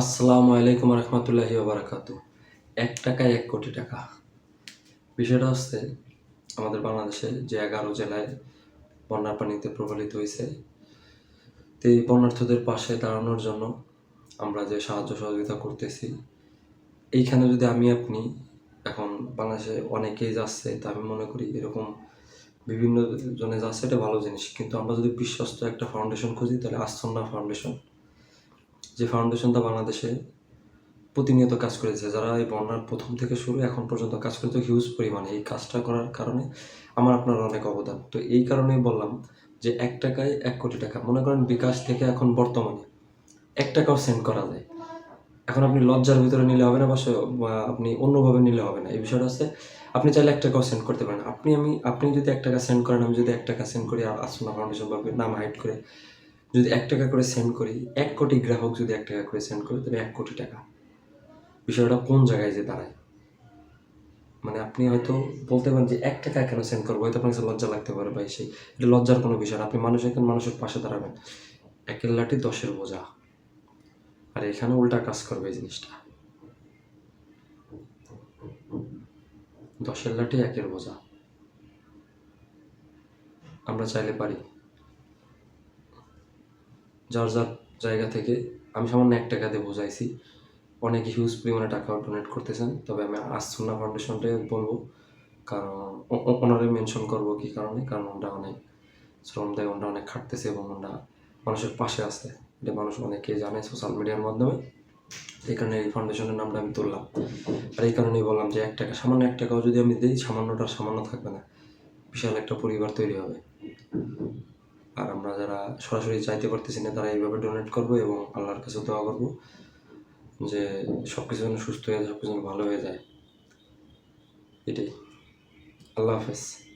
আসসালামু আলাইকুম রহমতুল্লাহি বারাকাত এক টাকায় এক কোটি টাকা। বিষয়টা হচ্ছে, আমাদের বাংলাদেশে যে এগারো জেলায় বন্যার পানিতে প্রভাবিত হয়েছে, তো এই বন্যার্থদের পাশে দাঁড়ানোর জন্য আমরা যে সাহায্য সহযোগিতা করতেছি, এইখানে যদি আমি আপনি এখন বাংলাদেশে অনেকেই যাচ্ছে, তা আমি মনে করি এরকম বিভিন্ন জনে যাচ্ছে, এটা ভালো জিনিস। কিন্তু আমরা যদি বিশ্বস্ত একটা ফাউন্ডেশন খুঁজি, তাহলে আস্তন্না ফাউন্ডেশন যে ফাউন্ডেশনটা বাংলাদেশে প্রতিনিয়ত কাজ করেছে, যারা এই বন্যার প্রথম থেকে শুরু এখন পর্যন্ত কাজ করেছে হিউজ পরিমাণে। এই কাজটা করার কারণে আমার আপনার অনেক অবদান। তো এই কারণেই বললাম যে এক টাকায় এক কোটি টাকা, মনে করেন বিকাশ থেকে এখন বর্তমানে এক টাকাও সেন্ড করা যায়। এখন আপনি লজ্জার ভিতরে নিলে হবে না বা আপনি অন্যভাবে নিলে হবে না। এই বিষয়টা হচ্ছে আপনি চাইলে এক টাকাও সেন্ড করতে পারেন। আপনি আমি আপনি যদি এক টাকা সেন্ড করেন, আমি যদি এক টাকা সেন্ড করি আর আসনা ফাউন্ডেশন বা নাম হাইড করে যদি এক টাকা করে সেন্ড করি, এক কোটি গ্রাহক যদি এক টাকা করে সেন্ড করে, তাহলে এক কোটি টাকা। বিষয়টা কোন জায়গায় যে দাঁড়ায়? মানে আপনি হয়তো বলতে পারেন যে এক টাকা কেন সেন্ড করব? হয়তো আপনার কাছে লজ্জা লাগতে পারে ভাই সেই এটা লজ্জার কোনো বিষয় না। আপনি মানুষ এখন মানুষের পাশে দাঁড়াবেন। একের লাঠি, দশের বোঝা। আর এখানে উল্টা কাজ করবে এই জিনিসটা। দশের লাঠি, একের বোঝা। আমরা চাইলে পারি। যার যার জায়গা থেকে আমি সামান্য এক টাকা দিয়ে বোঝাইছি। অনেক হিউজ পরিমাণে টাকা ডোনেট করতেছেন, তবে আমি আসুন্না ফাউন্ডেশনটাই বলব। কারণ ওনারে মেনশন করব কি কারণে? কারণ ওনারা অনেক শ্রম দেয়, ওনারা অনেক খাটতেছে এবং ওনারা মানুষের পাশে আছে। এটা মানুষ অনেকে জানে সোশ্যাল মিডিয়ার মাধ্যমে। এই কারণে এই ফাউন্ডেশনের নামটা আমি তুললাম। আর এই কারণেই বললাম যে এক টাকা, সামান্য এক টাকাও যদি আমি দিই, সামান্যটা সামান্য থাকবে না। বিশাল একটা পরিবার তৈরি হবে। আমরা যারা সরাসরি চাইতে পারতেছি না, তারা এইভাবে ডোনেট করব এবং আল্লাহর কাছে দোয়া করব যে সব কিছু যেন সুস্থ হয়ে যায় সব কিছু ভালো হয়ে যায়। এটাই। আল্লাহ হাফেজ।